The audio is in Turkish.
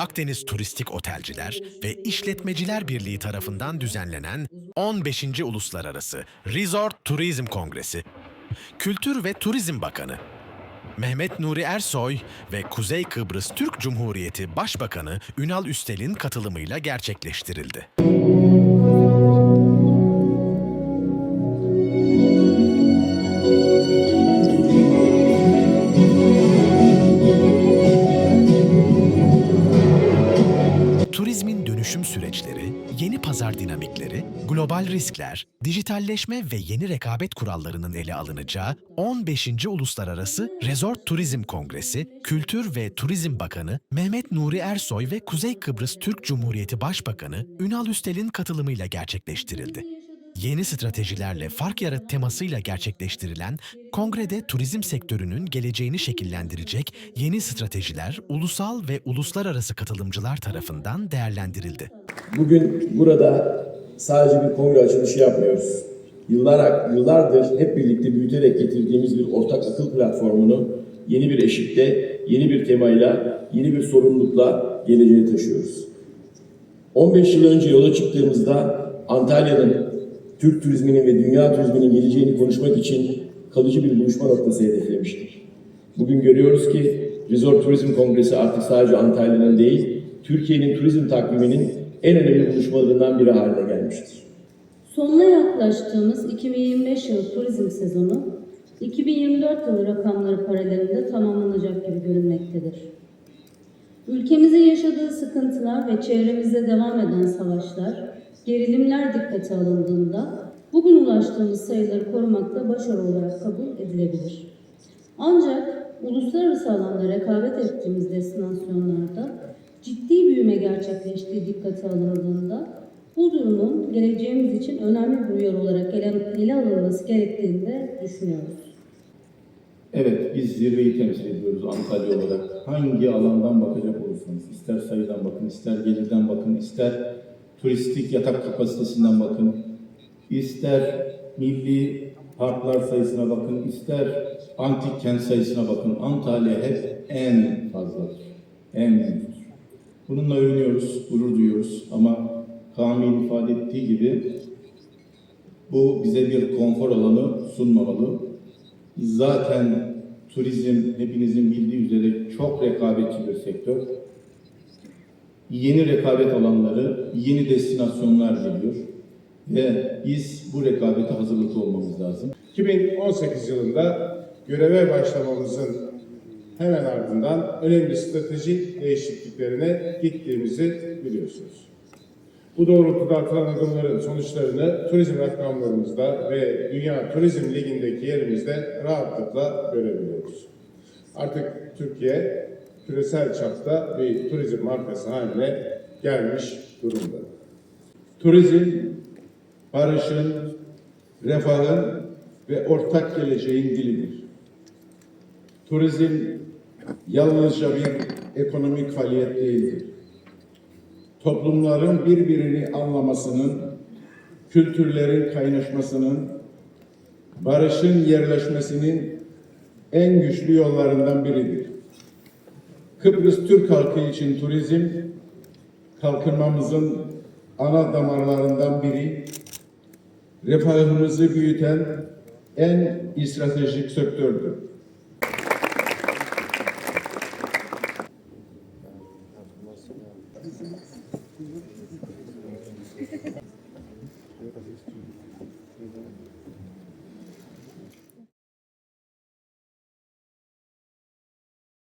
Akdeniz Turistik Otelciler ve İşletmeciler Birliği tarafından düzenlenen 15. Uluslararası Resort Turizm Kongresi, Kültür ve Turizm Bakanı Mehmet Nuri Ersoy ve Kuzey Kıbrıs Türk Cumhuriyeti Başbakanı Ünal Üstel'in katılımıyla gerçekleştirildi. Süreçleri, yeni pazar dinamikleri, global riskler, dijitalleşme ve yeni rekabet kurallarının ele alınacağı 15. Uluslararası Resort Turizm Kongresi, Kültür ve Turizm Bakanı Mehmet Nuri Ersoy ve Kuzey Kıbrıs Türk Cumhuriyeti Başbakanı Ünal Üstel'in katılımıyla gerçekleştirildi. Yeni stratejilerle fark yarat temasıyla gerçekleştirilen kongrede turizm sektörünün geleceğini şekillendirecek yeni stratejiler ulusal ve uluslararası katılımcılar tarafından değerlendirildi. Bugün burada sadece bir kongre açılışı yapmıyoruz. Yıllar, yıllardır hep birlikte büyüterek getirdiğimiz bir ortak akıl platformunu yeni bir eşikte, yeni bir temayla, yeni bir sorumlulukla geleceğe taşıyoruz. 15 yıl önce yola çıktığımızda Antalya'nın Türk turizminin ve dünya turizminin geleceğini konuşmak için kalıcı bir buluşma noktası hedeflemiştik. Bugün görüyoruz ki Resort Turizm Kongresi artık sadece Antalya'nın değil, Türkiye'nin turizm takviminin en önemli buluşmalarından biri haline gelmiştir. Sonuna yaklaştığımız 2025 yılı turizm sezonu 2024 yılı rakamları paralelinde tamamlanacak gibi görünmektedir. Ülkemizin yaşadığı sıkıntılar ve çevremizde devam eden savaşlar, gerilimler dikkate alındığında bugün ulaştığımız sayıları korumakta başarı olarak kabul edilebilir. Ancak uluslararası alanda rekabet ettiğimiz destinasyonlarda ciddi büyüme gerçekleştiği dikkate alındığında bu durumun geleceğimiz için önemli bir uyarı olarak ele, alınması gerektiğini de düşünüyoruz. Evet, biz zirveyi temsil ediyoruz Antalya olarak. Hangi alandan bakacak olursanız, ister sayıdan bakın, ister gelirden bakın, ister turistik yatak kapasitesinden bakın, ister milli parklar sayısına bakın, ister antik kent sayısına bakın. Antalya hep en fazladır, en büyüktür. Bununla övünüyoruz, gurur duyuyoruz ama Kamil'in ifade ettiği gibi bu bize bir konfor alanı sunmamalı. Zaten turizm hepinizin bildiği üzere çok rekabetçi bir sektör. Yeni rekabet alanları, yeni destinasyonlar geliyor ve biz bu rekabete hazırlıklı olmamız lazım. 2018 yılında göreve başlamamızın hemen ardından önemli stratejik değişikliklerine gittiğimizi biliyorsunuz. Bu doğrultuda atılan adımların sonuçlarını turizm rakamlarımızda ve Dünya Turizm Ligi'ndeki yerimizde rahatlıkla görebiliyoruz. Artık Türkiye küresel çapta bir turizm markası haline gelmiş durumda. Turizm, barışın, refahın ve ortak geleceğin dilidir. Turizm yalnızca bir ekonomik faaliyet değildir. Toplumların birbirini anlamasının, kültürlerin kaynaşmasının, barışın yerleşmesinin en güçlü yollarından biridir. Kıbrıs Türk halkı için turizm, kalkınmamızın ana damarlarından biri, refahımızı büyüten en stratejik sektördür.